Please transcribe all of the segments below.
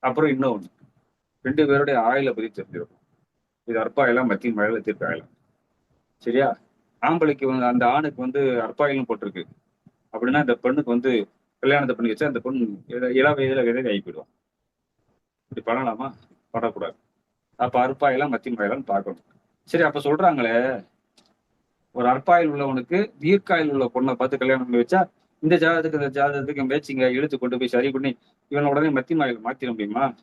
அப்புறம் இன்னொன்று ரெண்டு பேருடைய ஆயில பத்தி தெரிஞ்சிருக்கும். இது அற்பாயெல்லாம் மத்திய மழையில தீர்க்காயலாம் சரியா? ஆம்பளைக்கு வந்து அந்த ஆணுக்கு வந்து அற்பாயிலும் போட்டிருக்கு. அப்படின்னா இந்த பெண்ணுக்கு வந்து கல்யாணத்தை பண்ணி வச்சா அந்த பெண் இள- இள வயதுல ஆகி போயிடும் இப்படி பண்ணலாமா? பண்ணக்கூடாது. அப்ப அற்பாயெல்லாம் மத்திய மழையெல்லாம் பார்க்கணும். சரி அப்ப சொல்றாங்களே ஒரு அற்பாயில் உள்ளவனுக்கு தீர்க்காயில் உள்ள பொண்ணை பார்த்து கல்யாணம் பண்ணி வச்சா இந்த ஜாதகத்துக்கு இந்த ஜாதகத்துக்கு மேட்சிங்க இழுத்து கொண்டு போய் சரி பண்ணி இவன் உடனே மத்தி மாயில் மாத்திர முடியுமா?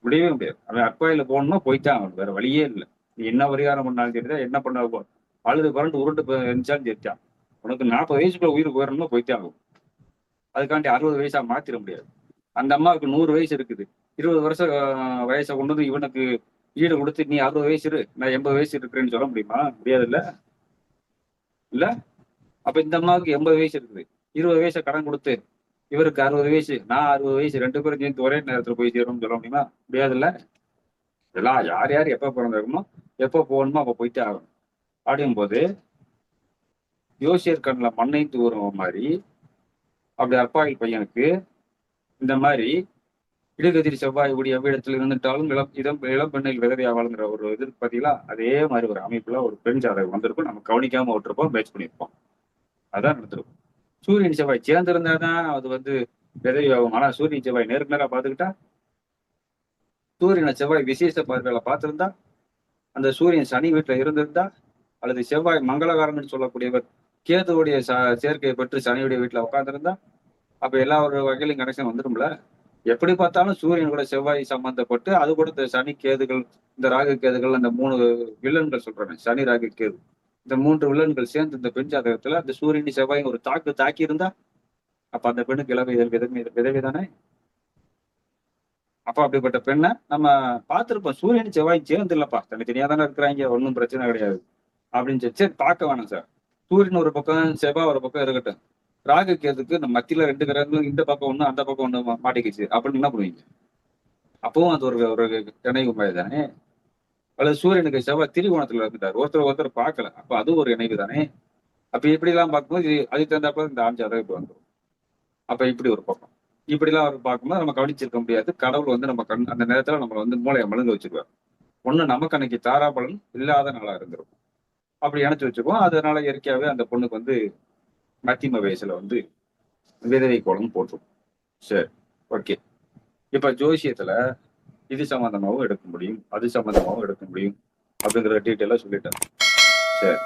முடியவே முடியாது. அவன் அக்வாயில போகணும்னா போய்த்தான் அவன் வேற வழியே இல்லை. நீ என்ன பரிகாரம் பண்ணாலும் சரிதான். என்ன பண்ண போ- அழுது பரண்டு உருண்டு இருந்துச்சாலும் சரிதான். உனக்கு நாற்பது வயசுக்குள்ள உயிர் போயிடணும்னா போய்த்தான் ஆகும். அதுக்காண்டி அறுபது வயசா மாத்திர முடியாது. அந்த அம்மாவுக்கு நூறு வயசு இருக்குது. இருபது வருஷம் வயசை கொண்டு வந்து இவனுக்கு ஈடு கொடுத்து நீ அறுபது வயசு இரு. நான் எண்பது வயசு இருக்கிறேன்னு சொல்ல முடியுமா? முடியாது இல்ல இல்ல? அப்ப இந்த அம்மாவுக்கு எண்பது வயசு இருக்குது. இருபது வயசை கடன் கொடுத்து இவருக்கு அறுபது வயசு நான் அறுபது வயசு ரெண்டு பேரும் சேர்ந்து ஒரே நேரத்துல போய் சேரும்னு சொல்ல முடியுமா? முடியாதுல்ல? எல்லாம் யார் யார் எப்ப பிறந்திருக்கணும் எப்ப போகணுமோ அப்ப போயிட்டே ஆகணும். அப்படிங்கும் போது யோசியர் கண்ணில் மண்ணை தூரம் மாதிரி அப்படி அற்பாயில் பையனுக்கு இந்த மாதிரி இடுகதிரி செவ்வாய் உடைய எவ்விடத்தில் இருந்துட்டாலும் இளம் இதம் இளம் பெண்ணில் விதவையாவாளுங்கிற ஒரு இது பார்த்தீங்களா? அதே மாதிரி ஒரு அமைப்புல ஒரு பெண் ஜாதகம் வந்திருக்கும். நம்ம கவனிக்காம விட்டுருப்போம் மேட்ச் பண்ணியிருப்போம் அதான் நடந்திருக்கும் சூரியன் செவ்வாய் சேர்ந்திருந்தா தான் அது வந்து விதவையாகும் ஆனா சூரியன் செவ்வாய் நேருக்கு நேரா பார்த்துக்கிட்டா சூரியனை செவ்வாய் விசேஷ பார்வையில பார்த்திருந்தா அந்த சூரியன் சனி வீட்டுல இருந்திருந்தா அல்லது செவ்வாய் மங்களகாரன் சொல்லக்கூடியவர் கேதுவுடைய ச- சேர்க்கையை பெற்று சனியுடைய வீட்டுல உட்காந்துருந்தா அப்ப எல்லா ஒரு வகையிலும் கனெக்ஷன் வந்துடும்ல எப்படி பார்த்தாலும் சூரியன் கூட செவ்வாய் சம்பந்தப்பட்டு அது கூட இந்த சனி கேதுகள் இந்த ராகு கேதுகள் அந்த மூணு வில்லன்கள் சொல்றேன். சனி ராகு கேது. இந்த மூன்று வில்லன்கள் சேர்ந்து இந்த பெண் ஜாதகத்துல அந்த சூரியன் செவ்வாய் ஒரு தாக்கு தாக்கி இருந்தா அப்ப அந்த பெண்ணுக்கு இளவை விதவி விதவி தானே? அப்ப அப்படிப்பட்ட பெண்ணை நம்ம பார்த்திருப்போம். சூரியன் செவ்வாய் சேர்ந்து இல்லப்பா தனித்தனியா தானே இருக்கிறாங்க ஒன்றும் பிரச்சனை கிடையாது. அப்படின்னு சொல்லி சரி பார்க்க வேணாம் சார். சூரியன் ஒரு பக்கம் செவ்வாய் ஒரு பக்கம் இருக்கட்டும். ராகு கேதுக்கு நம்ம மத்தியில ரெண்டு கிரகங்களும் இந்த பக்கம் ஒண்ணு அந்த பக்கம் ஒண்ணு மாட்டிக்கிச்சு. அப்படின்னு என்ன பண்ணுவீங்க? அப்பவும் அது ஒரு ஒரு இணைவு மாதிரி தானே? அல்லது சூரியனுக்கு செவ்வாய் திரிகோணத்துல இருந்துட்டார் ஒருத்தர் ஒருத்தர் பார்க்கல. அப்ப அது ஒரு இணைவு தானே? அப்ப இப்படி எல்லாம் பார்க்கும்போது இது அதுக்கு தகுந்தாப்புல இந்த ஆஞ்சாதம் இப்படி வந்துடும் அப்ப இப்படி ஒரு பக்கம். இப்படி எல்லாம் அவர் பார்க்கும்போது நம்ம கவனிச்சிருக்க முடியாது. கடவுள் வந்து நம்ம கண் அந்த நேரத்துல நம்ம வந்து மூளையை மழுங்க வச்சிருவார். ஒண்ணு நமக்கு அன்னைக்கு தாராபலன் இல்லாத நாளா இருந்திருக்கும். அப்படி இணைச்சு வச்சுக்குவோம். அதனால இயற்கையாவே அந்த பொண்ணுக்கு வந்து மத்தியம வயசுல வந்து விதவை கோலம் போட்டுரும். சரி ஓகே. இப்ப ஜோசியத்துல இது சம்பந்தமாவும் எடுக்க முடியும் அது சம்மந்தமாகவும் எடுக்க முடியும் அப்படிங்கிற டீட்டெயிலாக சொல்லிட்டேன். சரி.